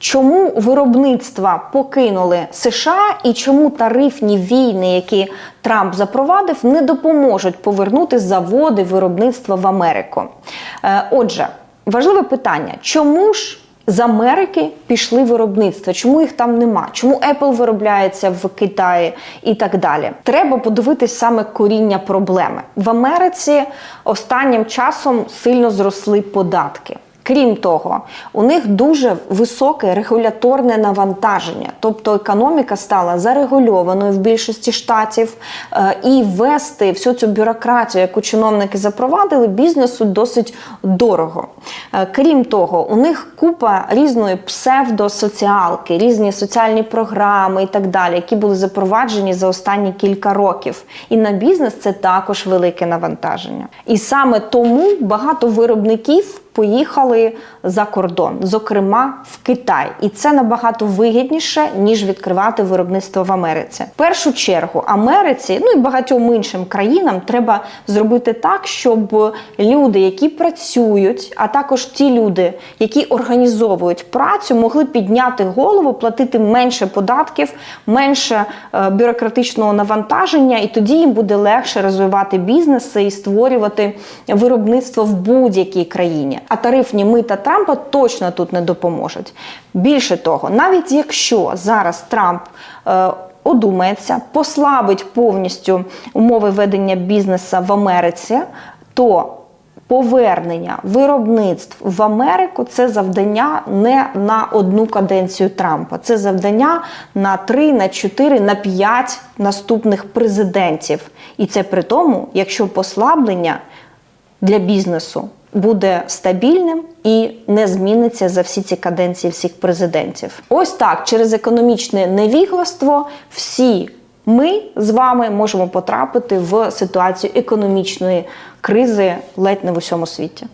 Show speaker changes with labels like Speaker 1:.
Speaker 1: Чому виробництва покинули США і чому тарифні війни, які Трамп запровадив, не допоможуть повернути заводи виробництва в Америку? Е, Отже, важливе питання: чому ж з Америки пішли виробництва? Чому їх там нема? Чому Apple виробляється в Китаї і так далі? Треба подивитись саме коріння проблеми в Америці. Останнім часом сильно зросли податки. Крім того, у них дуже високе регуляторне навантаження, тобто економіка стала зарегульованою в більшості штатів, е, і ввести всю цю бюрократію, яку чиновники запровадили, бізнесу досить дорого. Е, Крім того, у них купа різної псевдосоціалки, різні соціальні програми і так далі, які були запроваджені за останні кілька років. І на бізнес це також велике навантаження. І саме тому багато виробників поїхали за кордон, зокрема в Китай, і це набагато вигідніше ніж відкривати виробництво в Америці. В першу чергу Америці, ну і багатьом іншим країнам треба зробити так, щоб люди, які працюють, а також ті люди, які організовують працю, могли підняти голову, платити менше податків, менше е, бюрократичного навантаження, і тоді їм буде легше розвивати бізнеси і створювати виробництво в будь-якій країні. А тарифні мита Трампа точно тут не допоможуть. Більше того, навіть якщо зараз Трамп е, одумається, послабить повністю умови ведення бізнесу в Америці, то Повернення виробництв в Америку це завдання не на одну каденцію Трампа, це завдання на 3, на 4, на 5 наступних президентів. І це при тому, якщо послаблення для бізнесу буде стабільним і не зміниться за всі ці каденції всіх президентів. Ось так, через економічне невігластво всі ми з вами можемо потрапити в ситуацію економічної кризи ледь не в усьому світі.